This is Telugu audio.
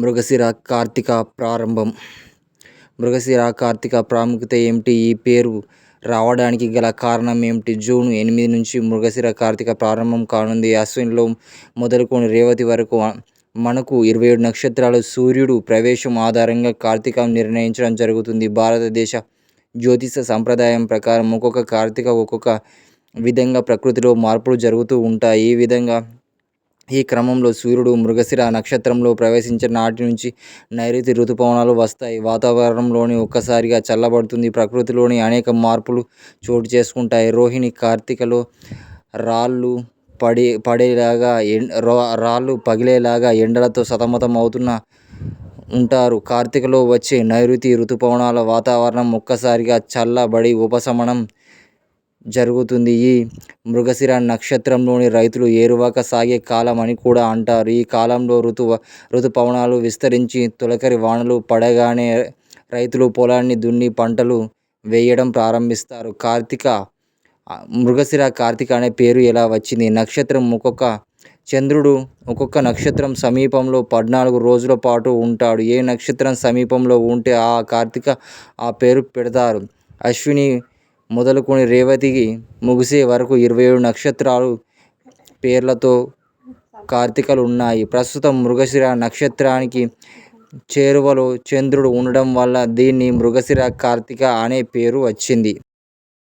మృగశిర కార్తీక ప్రారంభం. మృగశిర కార్తీక ప్రాముఖ్యత ఏమిటి? ఈ పేరు రావడానికి గల కారణం ఏమిటి? జూన్ ఎనిమిది నుంచి మృగశిర కార్తీక ప్రారంభం కానుంది. అశ్విన్లో మొదలుకొని రేవతి వరకు మనకు ఇరవై ఏడు నక్షత్రాలు సూర్యుడు ప్రవేశం ఆధారంగా కార్తీకం నిర్ణయించడం జరుగుతుంది. భారతదేశ జ్యోతిష సంప్రదాయం ప్రకారం ఒక్కొక్క కార్తీక ఒక్కొక్క విధంగా ప్రకృతిలో మార్పులు జరుగుతూ ఉంటాయి. ఈ విధంగా ఈ క్రమంలో సూర్యుడు మృగశిర నక్షత్రంలో ప్రవేశించిన నాటి నుంచి నైరుతి ఋతుపవనాలు వస్తాయి. వాతావరణంలోని ఒక్కసారిగా చల్లబడుతుంది. ప్రకృతిలోని అనేక మార్పులు చోటు చేసుకుంటాయి. రోహిణి కార్తీకలో రాళ్ళు పడి పడేలాగా రాళ్ళు పగిలేలాగా ఎండలతో సతమతం అవుతున్న ఉంటారు. కార్తీకలో వచ్చే నైరుతి ఋతుపవనాల వాతావరణం ఒక్కసారిగా చల్లబడి ఉపశమనం జరుగుతుంది. ఈ మృగశిర నక్షత్రంలోని రైతులు ఏరువాక సాగే కాలం అని కూడా అంటారు. ఈ కాలంలో ఋతు ఋతుపవనాలు విస్తరించి తొలకరి వానలు పడగానే రైతులు పొలాన్ని దున్ని పంటలు వేయడం ప్రారంభిస్తారు. కార్తీక మృగశిర కార్తీక అనే పేరు ఎలా వచ్చింది? నక్షత్రం ఒక్కొక్క చంద్రుడు ఒక్కొక్క నక్షత్రం సమీపంలో పద్నాలుగు రోజుల పాటు ఉంటాడు. ఏ నక్షత్రం సమీపంలో ఉంటే ఆ కార్తీక ఆ పేరు పెడతారు. అశ్విని మొదలుకొని రేవతికి ముగిసే వరకు ఇరవై ఏడు నక్షత్రాలు పేర్లతో కార్తీకలు ఉన్నాయి ప్రస్తుతం మృగశిర నక్షత్రానికి చేరువలో చంద్రుడు ఉండడం వల్ల దీన్ని మృగశిర కార్తీక అనే పేరు వచ్చింది.